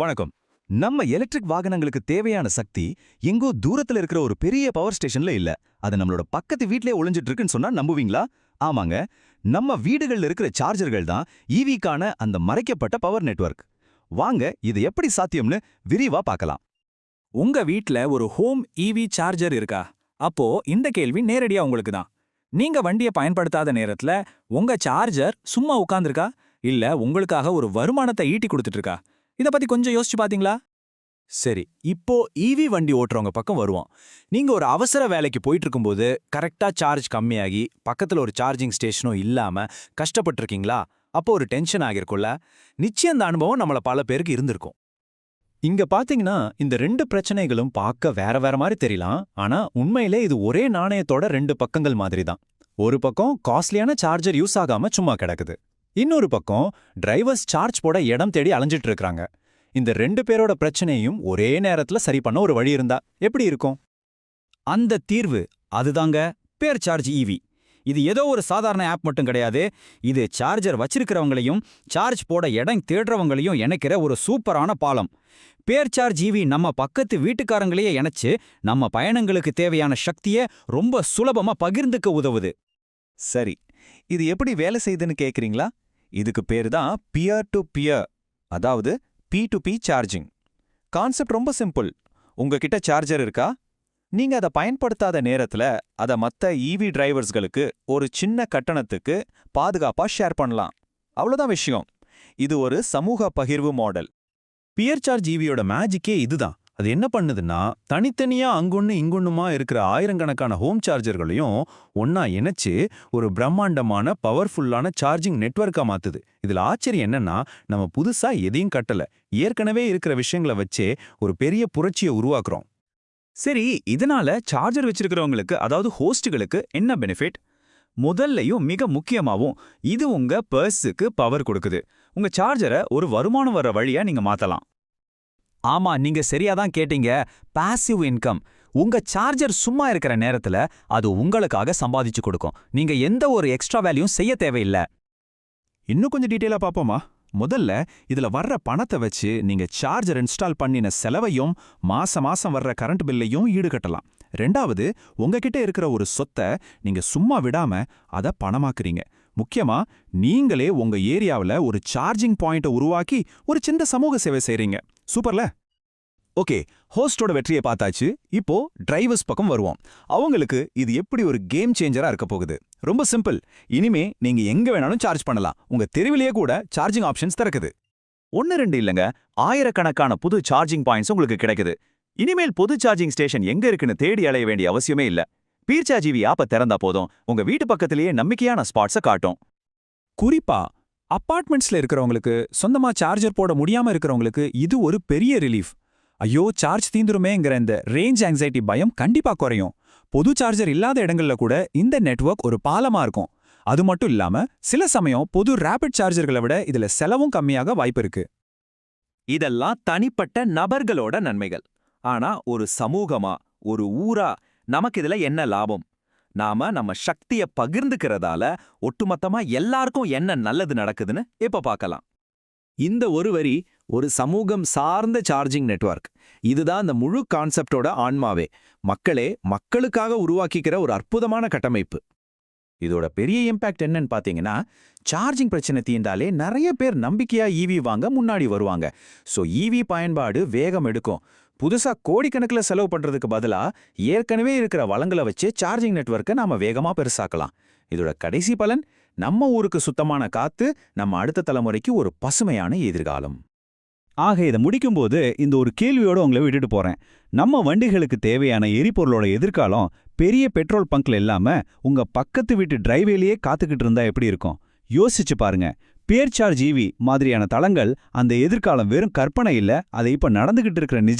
வணக்கம். நம்ம எலக்ட்ரிக் வாகனங்களுக்கு தேவையான சக்தி எங்கோ தூரத்துல இருக்கிற ஒரு பெரிய பவர் ஸ்டேஷன்ல இல்ல. அது நம்மளோட பக்கத்து வீட்லயே ஒளிஞ்சிட்டு இருக்குன்னு சொன்னா நம்புவீங்களா? ஆமாங்க. நம்ம வீடுகள்ல இருக்கிற சார்ஜர்கள் தான் ஈவிக்கான அந்த மறைக்கப்பட்ட பவர் நெட்வொர்க் வாங்க இது எப்படி சாத்தியம்னு விரிவா பார்க்கலாம். உங்க வீட்ல ஒரு ஹோம் ஈவி சார்ஜர் இருக்கா? அப்போ இந்த கேள்வி நேரடியா உங்களுக்கு தான். நீங்க வண்டியை பயன்படுத்தாத நேரத்துல உங்க சார்ஜர் சும்மா உட்காந்துருக்கா இல்ல உங்களுக்காக ஒரு வருமானத்தை ஈட்டி கொடுத்துட்டு இருக்கா இத பத்தி கொஞ்சம் யோசிச்சு பாத்தீங்களா? சரி இப்போ ஈவி வண்டி ஓட்டுறவங்க பக்கம் வருவோம். நீங்க ஒரு அவசர வேலைக்கு போயிட்டு இருக்கும்போது கரெக்டா சார்ஜ் கம்மியாகி பக்கத்துல ஒரு சார்ஜிங் ஸ்டேஷனும் இல்லாம கஷ்டப்பட்டிருக்கீங்களா? அப்போ ஒரு டென்ஷன் ஆகிருக்கும்ல. நிச்சயம் இந்த அனுபவம் நம்மள பல பேருக்கு இருந்திருக்கும். இங்க பாத்தீங்கன்னா இந்த ரெண்டு பிரச்சனைகளும் பார்க்க வேற வேற மாதிரி தெரியலாம். ஆனா உண்மையிலே இது ஒரே நாணயத்தோட ரெண்டு பக்கங்கள் மாதிரி தான் ஒரு பக்கம் காஸ்ட்லியான சார்ஜர் யூஸ் ஆகாம சும்மா கிடக்குது. இன்னொரு பக்கம் டிரைவர்ஸ் சார்ஜ் போட இடம் தேடி அலைஞ்சிட்டு இருக்காங்க இந்த ரெண்டு பேரோட பிரச்சனையும் ஒரே நேரத்துல சரி பண்ண ஒரு வழி இருந்தா எப்படி இருக்கும்? அந்த தீர்வு அதுதாங்க பேர் சார்ஜ் ஈவி இது ஏதோ ஒரு சாதாரண ஆப் மட்டும் கிடையாது. இது சார்ஜர் வச்சிருக்கிறவங்களையும் சார்ஜ் போட இடம் தேடுறவங்களையும் இணைக்கிற ஒரு சூப்பரான பாலம். பேர் சார்ஜ் ஈவி நம்ம பக்கத்து வீட்டுக்காரங்களையே இணைச்சு நம்ம பயணங்களுக்கு தேவையான சக்தியை ரொம்ப சுலபமா பகிர்ந்துக்க உதவுது. சரி இது எப்படி வேலை செய்யுதுன்னு கேக்குறீங்களா? இதுக்கு பேரு தான் பியர் டு பியர் அதாவது P to P charging concept ரொம்ப சிம்பிள் உங்ககிட்ட சார்ஜர் இருக்கா? நீங்க அதை பயன்படுத்தாத நேரத்துல அத மத்த இவி டிரைவர்ஸ்களுக்கு ஒரு சின்ன கட்டணத்துக்கு பாதுகாப்பா ஷேர் பண்ணலாம். அவ்வளவுதான் விஷயம். இது ஒரு சமூக பகிர்வு மாடல் பியர் சார்ஜ் ஈவியோட மேஜிக்கே இதுதான் அது என்ன பண்ணுதுன்னா தனித்தனியா அங்கொன்று இங்கொன்றுமா இருக்கிற ஆயிரக்கணக்கான ஹோம் சார்ஜர்களையும் ஒன்னா இணைச்சு ஒரு பிரம்மாண்டமான பவர்ஃபுல்லான சார்ஜிங் நெட்வொர்க்கா மாத்துது. இதுல ஆச்சரியம் என்னன்னா நம்ம புதுசா எதையும் கட்டல. ஏற்கனவே இருக்கிற விஷயங்களை வச்சே ஒரு பெரிய புரட்சியை உருவாக்குறோம். சரி இதனால சார்ஜர் வச்சிருக்கிறவங்களுக்கு அதாவது ஹோஸ்டுகளுக்கு என்ன பெனிஃபிட் முதல்லையும் மிக முக்கியமாவும் இது உங்க பர்ஸுக்கு பவர் கொடுக்குது. உங்க சார்ஜரை ஒரு வருமானம் வர வழியா நீங்க மாத்தலாம். ஆமா நீங்க சரியா தான் கேட்டீங்க. பாசிவ் இன்கம் உங்க சார்ஜர் சும்மா இருக்கிற நேரத்துல அது உங்களுக்காக சம்பாதிச்சு கொடுக்கும். நீங்க எந்த ஒரு எக்ஸ்ட்ரா வேல்யூம் செய்ய தேவையில்லை. இன்னும் கொஞ்சம் டீட்டெயிலா பாப்போமா? முதல்ல இதுல வர்ற பணத்தை வச்சு நீங்க சார்ஜர் இன்ஸ்டால் பண்ணின செலவையும் மாச மாசம் வர்ற கரண்ட் பில்லையும் ஈடுகட்டலாம். ரெண்டாவது உங்ககிட்ட இருக்கிற ஒரு சொத்தை நீங்க சும்மா விடாம அத பணமாக்குறீங்க. முக்கியமா நீங்களே உங்க ஏரியாவுல ஒரு சார்ஜிங் பாயிண்ட்டை உருவாக்கி ஒரு சின்ன சமூக சேவை செய்றீங்க. சூப்பர்ல. ஓகே ஹோஸ்டோட வெற்றியை பார்த்தாச்சு. இப்போ டிரைவர்ஸ் பக்கம் வருவோம். அவங்களுக்கு இது எப்படி ஒரு கேம் சேஞ்சரா இருக்க போகுது? ரொம்ப சிம்பிள் இனிமே நீங்க எங்க வேணாலும் சார்ஜ் பண்ணலாம். உங்க தெருவிலேயே கூட சார்ஜிங் ஆப்ஷன்ஸ் திறக்குது. ஒன்னு ரெண்டு இல்லங்க. ஆயிரக்கணக்கான புது சார்ஜிங் பாயிண்ட்ஸ் உங்களுக்கு கிடைக்குது. இனிமேல் பொது சார்ஜிங் ஸ்டேஷன் எங்க இருக்குன்னு தேடி அலைய வேண்டிய அவசியமே இல்ல. பீர்ச்சா ஜிவி ஆப்ப திறந்தா போதும். உங்க வீட்டு பக்கத்திலேயே நம்பிக்கையான ஸ்பாட்ஸை காட்டும். குறிப்பா அப்பார்ட்மெண்ட்ஸ்ல இருக்கிறவங்களுக்கு சொந்தமா சார்ஜர் போட முடியாம இருக்கிறவங்களுக்கு இது ஒரு பெரிய ரிலீஃப் ஐயோ சார்ஜ் தீந்துருமேங்கிற இந்த ரேஞ்ச் ஆங்ஸைட்டி பயம் கண்டிப்பா குறையும். பொது சார்ஜர் இல்லாத இடங்கள்ல கூட இந்த நெட்வொர்க் ஒரு பாலமா இருக்கும். அது மட்டும் இல்லாம சில சமயம் பொது ரேபிட் சார்ஜர்களை விட இதுல செலவும் கம்மியாக வாய்ப்பு இருக்கு. இதெல்லாம் தனிப்பட்ட நபர்களோட நன்மைகள். ஆனா ஒரு சமூகமா ஒரு ஊரா நமக்கு இதுல என்ன லாபம்? நாம நம்ம சக்திய பகிர்ந்துக்கிறதால ஒட்டுமொத்தமா எல்லாருக்கும் என்ன நல்லது நடக்குதுன்னு இப்ப பார்க்கலாம் இந்த ஒரு வரி ஒரு சமூகம் சார்ந்த சார்ஜிங் நெட்வொர்க் இதுதான் இந்த முழு கான்செப்டோட ஆன்மாவே. மக்களே மக்களுக்காக உருவாக்கிக்கிற ஒரு அற்புதமான கட்டமைப்பு. இதோட பெரிய இம்பாக்ட் என்னன்னு பாத்தீங்கன்னா சார்ஜிங் பிரச்சனை தீண்டாலே நிறைய பேர் நம்பிக்கையா ஈவி வாங்க முன்னாடி வருவாங்க. சோ ஈவி பயன்பாடு வேகம் எடுக்கும். புதுசா கோடிக்கணக்கில் செலவு பண்றதுக்கு பதிலா ஏற்கனவே இருக்கிற வளங்களை வச்சு சார்ஜிங் நெட்வொர்க்கை நாம வேகமா பெருசாக்கலாம். இதோட கடைசி பலன் நம்ம ஊருக்கு சுத்தமான காத்து நம்ம அடுத்த தலைமுறைக்கு ஒரு பசுமையான எதிர்காலம். ஆக இதை முடிக்கும்போது இந்த ஒரு கேள்வியோட உங்களை விட்டுட்டு போறேன். நம்ம வண்டிகளுக்கு தேவையான எரிபொருளோட எதிர்காலம் பெரிய பெட்ரோல் பங்க்ல இல்லாம உங்க பக்கத்து வீட்டு டிரைவேலேயே காத்துக்கிட்டு இருந்தா எப்படி இருக்கும்? யோசிச்சு பாருங்க. பேர்சார்ஜ் ஈவி மாதிரியான தளங்கள் அந்த எதிர்காலம் வெறும் கற்பனை இல்லை அதை இப்ப நடந்துகிட்டு இருக்கிற நிஜ